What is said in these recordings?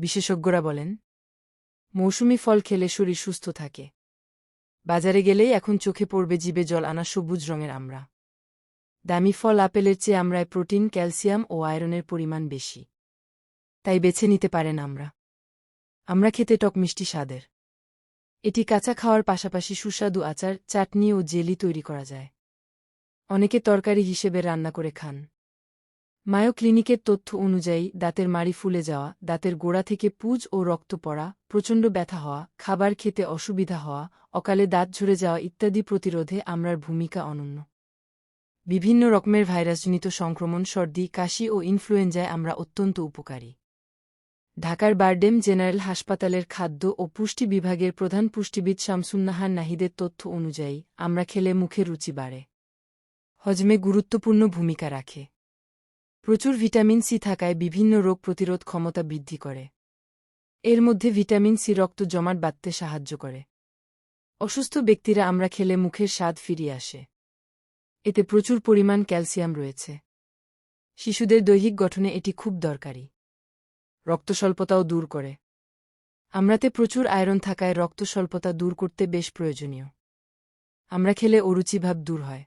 বিশেষজ্ঞরা বলেন, মৌসুমি ফল খেলে শরীর সুস্থ থাকে। বাজারে গেলেই এখন চোখে পড়বে জিবে জল আনা সবুজ রঙের আমরা। দামি ফল আপেলের চেয়ে আমরায় প্রোটিন, ক্যালসিয়াম ও আয়রনের পরিমাণ বেশি। তাই বেছে নিতে পারেন আমরা। আমরা খেতে টক মিষ্টি স্বাদের। এটি কাঁচা খাওয়ার পাশাপাশি সুস্বাদু আচার, চাটনি ও জেলি তৈরি করা যায়। অনেকে তরকারি হিসেবে রান্না করে খান। মায়ো ক্লিনিকের তথ্য অনুযায়ী, দাঁতের মাড়ি ফুলে যাওয়া, দাঁতের গোড়া থেকে পুজ ও রক্ত পড়া, প্রচণ্ড ব্যথা হওয়া, খাবার খেতে অসুবিধা হওয়া, অকালে দাঁত ঝরে যাওয়া ইত্যাদি প্রতিরোধে আমরার ভূমিকা অনন্য। বিভিন্ন রকমের ভাইরাসজনিত সংক্রমণ, সর্দি, কাশি ও ইনফ্লুয়েঞ্জায় আমরা অত্যন্ত উপকারী। ঢাকার বারডেম জেনারেল হাসপাতালের খাদ্য ও পুষ্টি বিভাগের প্রধান পুষ্টিবিদ শামসুন্নাহার নাহিদের তথ্য অনুযায়ী, আমরা খেলে মুখের রুচি বাড়ে। হজমে গুরুত্বপূর্ণ ভূমিকা রাখে। প্রচুর ভিটামিন সি থাকায় বিভিন্ন রোগ প্রতিরোধ ক্ষমতা বৃদ্ধি করে। এর মধ্যে ভিটামিন সি রক্ত জমাট বাঁধতে সাহায্য করে। অসুস্থ ব্যক্তিরা আমরা খেলে মুখের স্বাদ ফিরিয়ে আসে। এতে প্রচুর পরিমাণ ক্যালসিয়াম রয়েছে। শিশুদের দৈহিক গঠনে এটি খুব দরকারি। রক্তস্বল্পতাও দূর করে। আমরাতে প্রচুর আয়রন থাকায় রক্তস্বল্পতা দূর করতে বেশ প্রয়োজনীয়। আমরা খেলে অরুচিভাব দূর হয়।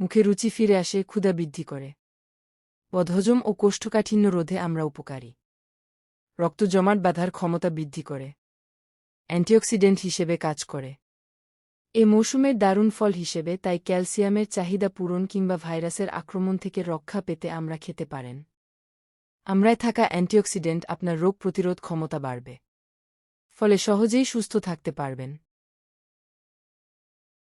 মুখে রুচি ফিরে আসে, ক্ষুধা বৃদ্ধি করে। বদহজম ও কোষ্ঠকাঠিন্য রোধে আমরা উপকারী। রক্ত জমাট বাঁধার ক্ষমতা বৃদ্ধি করে। অ্যান্টিঅক্সিডেন্ট হিসেবে কাজ করে। এ মৌসুমের দারুণ ফল হিসেবে তাই ক্যালসিয়ামের চাহিদা পূরণ কিংবা ভাইরাসের আক্রমণ থেকে রক্ষা পেতে আমরা খেতে পারেন। আমরায় থাকা অ্যান্টিঅক্সিডেন্ট আপনার রোগ প্রতিরোধ ক্ষমতা বাড়বে। ফলে সহজেই সুস্থ থাকতে পারবেন।